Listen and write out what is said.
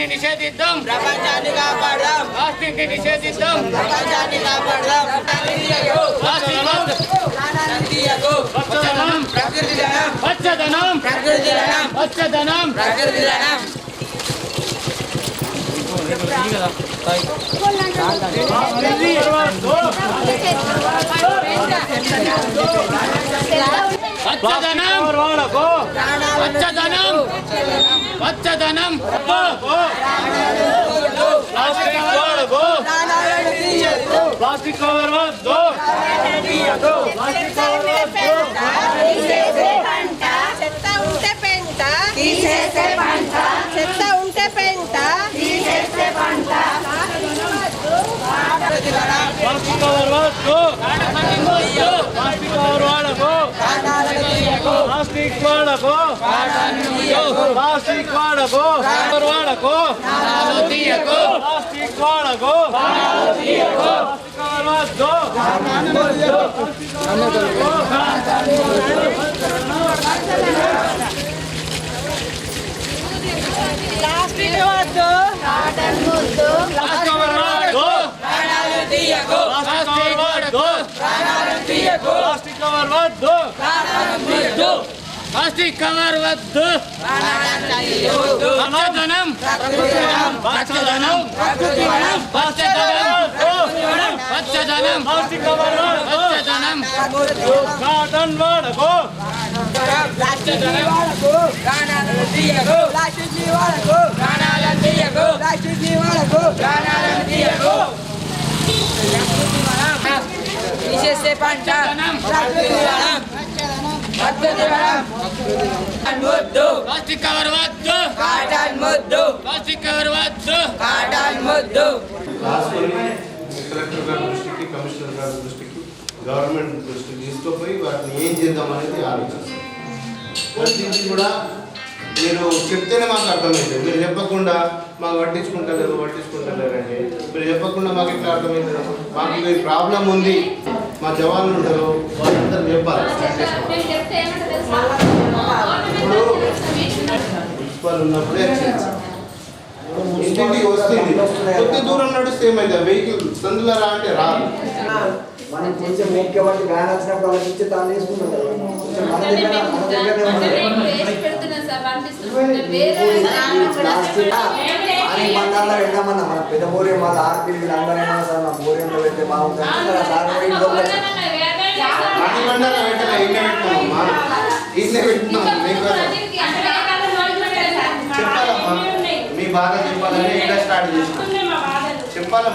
ని నిషేధిద్దాం ప్రపంచాన్ని కాపాడదాం ప్లాస్టిక్ ని నిషేధిద్దాం ప్రపంచాన్ని కాపాడదాం ప్లాస్టిక్ వద్దు. తీయకు పచ్చదనం ప్రకృతి ధనం పచ్చదనం ప్రకృతి ధనం పచ్చదనం ప్రకృతి ధనం పచ్చదనం పచ్చదనం పచ్చదనం తీసేసే పంట ప్రకృతి ధనం ప్లాస్టిక్ కవర్ వద్దు ప్లాస్టిక్ కవర్ వాడకు ప్రాణాలను తీయకు ప్లాస్టిక్ వాడకు ప్లాస్టిక్ వాడకు కవర్ వాడకు తీయకు ప్లాస్టిక్ వాడకు ప్లాస్టిక్ కవర్ వద్దు Plastic వద్దు ప్లాస్టిక్ కవర్ ప్లాస్టిక్ కవర్ వద్దు ప్లాస్టిక్ కవర్ వద్దు పచ్చదనం ప్లాస్టిక్ కవర్ పచ్చదనం ప్రకృతి ధనం కాటన్ వాడకు ప్లాస్టిక్ వాడకు ప్రాణాలను తీయకు ప్లాస్టిక్ వాడకు ప్రాణాలను తీయకు ప్లాస్టిక్ వాడకు ప్రాణాలను తీయకు తీసేసే పంట ప్రకృతి వనం ప్రకృతి వనం ముద్దు ప్లాస్టిక్ కవర్ వద్దు కాటన్ ముద్దు ప్లాస్టిక్ కవర్ వద్దు కాటన్ ముద్దు రాసుకొని కలెక్టర్ గారి దృష్టికి కమిషనర్ గారి దృష్టికి గవర్నమెంట్ దృష్టికి తీసుకుపోయి వాటిని ఏం చేద్దాం అనేది ఆలోచిస్తాం. ప్రతిదీ కూడా మీరు చెప్తేనే మాకు అర్థమైంది. మీరు చెప్పకుండా మాకు పట్టించుకుంటలేరు పట్టించుకుంటలేరు అంటే మీరు చెప్పకుండా మాకు ఎట్లా అర్థమవుతుంది మాకు ఈ ప్రాబ్లం ఉంది మా జవాన్లు ఉంటారు వాళ్ళందరూ చెప్పాలి. ప్రిన్సిపల్ ఉన్నప్పుడే ఇంటింటికి వస్తుంది. కొద్ది దూరం నడిస్తే ఏమైంది? వెహికల్ సందులో రా అంటే రాదు. మనం కొంచెం వచ్చినప్పుడు ఇచ్చి తాను కదా. కొంచెం దగ్గర దగ్గరనే అని వెళ్ళామన్నా పెద్ద ఏమన్నా సార్ మా పెడితే బాగుంటుంది. సార్ ఇంట్లో పెట్టినాం మీకు చెప్పాలి